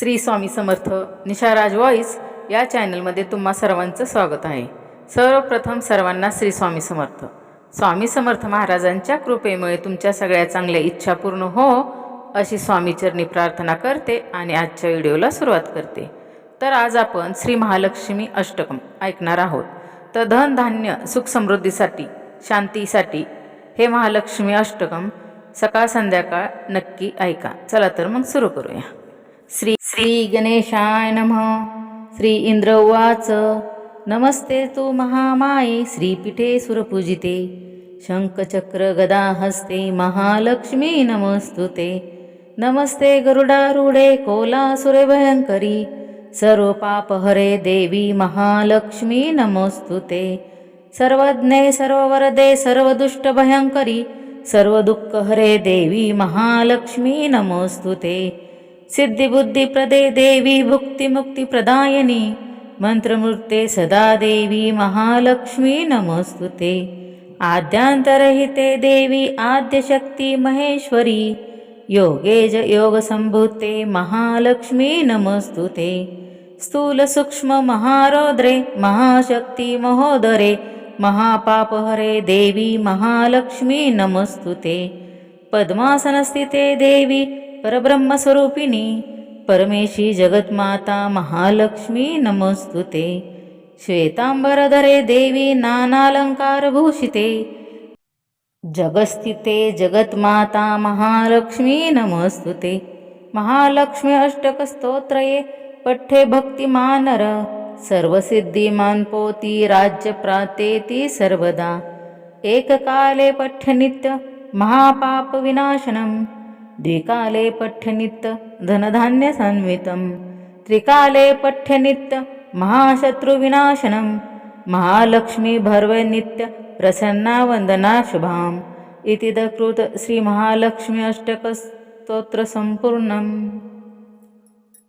Shri Swami Samarth निशाराज voice या चॅनलमध्ये तुम्हा सर्वांचं स्वागत आहे. सर्वप्रथम सर्वांना श्री स्वामी समर्थ. स्वामी समर्थ महाराजांच्या कृपेमुळे तुमच्या सगळ्या चांगल्या इच्छा पूर्ण हो अशी स्वामीचरणी प्रार्थना करते आणि आजच्या व्हिडिओला सुरुवात करते. तर आज आपण श्री महालक्ष्मी अष्टकम ऐकणार आहोत. तर धन धान्य सुख समृद्धीसाठी शांतीसाठी हे महालक्ष्मी अष्टकम सकाळ संध्याकाळ नक्की ऐका. चला तर मग सुरू करूया. श्री श्री गणेशाय नमः. श्री इंद्र उवाच. नमस्ते तु महामाये श्रीपीठे सुरपूजिते शङ्खचक्र गदा हस्ते महालक्ष्मी नमस्तुते. नमस्ते गरुडारूढे कोलासुरे भयङ्करी सर्व पापहरे देवी महालक्ष्मी नमस्तुते. सर्वज्ञे सर्ववरदे सर्वदुष्टभयङ्करी सर्वदुःखहरे देवी महालक्ष्मी नमस्तुते. सिद्धिबुद्धिप्रदे देवी भुक्तिमुक्तिप्रदायिनी मंत्रमूर्ते सदा देवी महालक्ष्मी नमस्तुते। आद्यांतरहिते देवी आद्यशक्ति महेश्वरी योगेज योगसम्भूते महालक्ष्मी नमस्तुते। ते महारौद्रे महाशक्ति महोदरे महापापहरे देवी महालक्ष्मी नमस्तुते। पद्मासनस्थिते देवी परब्रह्मस्वरूपिणी परमेशी जगत्माता महालक्ष्मी नमस्तुते. श्वेतांबरधरे देवी नानालंकारभूषिते. जगस्थिते जगत्माता महालक्ष्मी नमस्तुते. महालक्ष्मी अष्टकस्तोत्रये पठ्ठे भक्तिमानर सर्वसिद्धिमान पोती सर्वदा. एककाले पठ्यनित्य महापापविनाशनम् द्विकाले पठ्यनित्य धनधान्यसन्वितं त्रिकाले पठ्यनित्य महाशत्रुविनाशनं महालक्ष्मी भर्वनित्य प्रसन्ना वन्दना शुभाम्। इति दकृत श्रीमहालक्ष्मी अष्टकस्तोत्रसम्पूर्णम्